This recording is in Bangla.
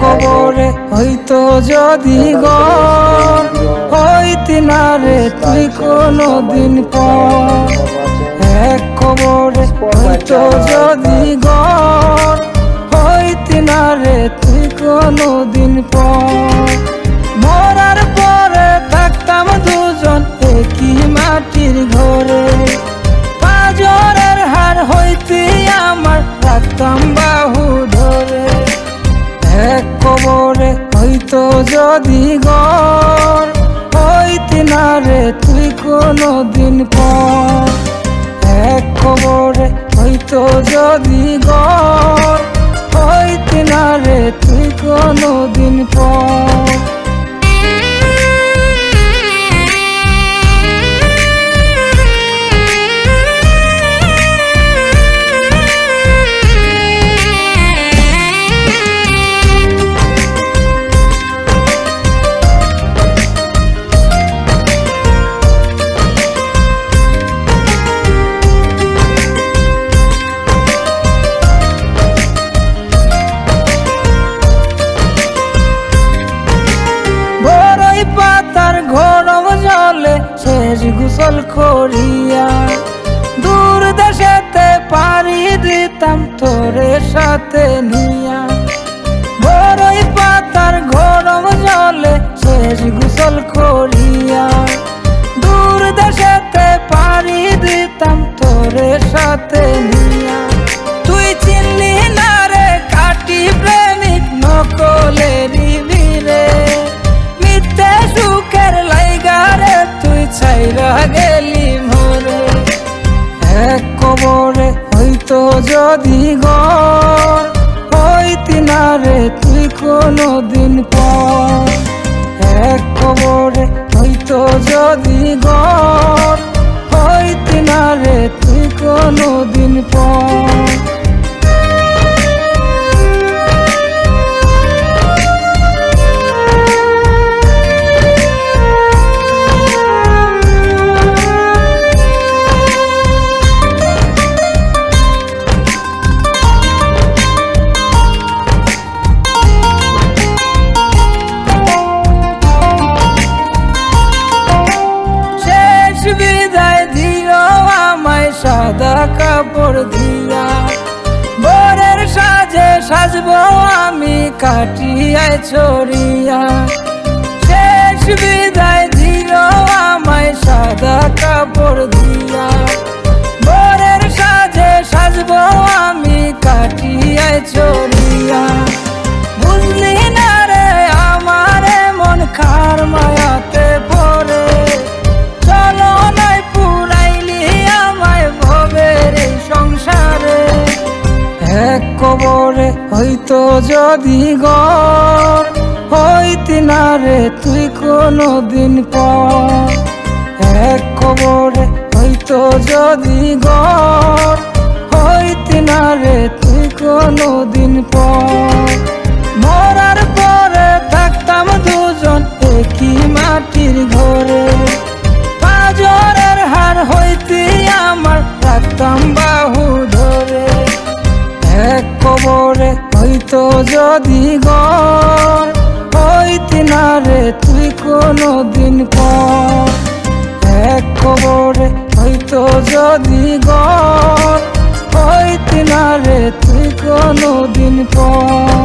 কবরে হইতো যদি গর হইতি না রে তুই কোনো দিন পর। এক কবরে হইতো যদি গর হইতি না রে তুই কোনো দিন পর। মরার পরে থাকতাম দুজন একই মাটির ঘরে। হইতো যদি গর হইতি না রে তুই কোনো দিন পর। এক খবরে হইতো যদি গর, হইতে না রে তুই কোনো দিন পর। করিয়া দূর দেশেতে পারি দিতাম তোরে সাথে নিয়া। হইতো যদি গর হইতি না রে তুই কোনো দিন এক কবরে হইতো যদি গর হইতি না রে তুই কোনো দিন পর। সাদা কাপড় দিয়া বরের সাজে সাজবো আমি, কাটিয়ায় ছড়িয়া। শেষ বিদায় দিও আমায় সাদা কাপড় কবরে হইতো যদি গর হইতি না রে তুই কোনো দিন পর। এক কবরে হইতো যদি গর হইতি না রে তুই কোনো দিন পর। না রে, তুই কোনো দিন পর। এক খবরে হয়তো যদি গর না রে, তুই কোনো দিন পর।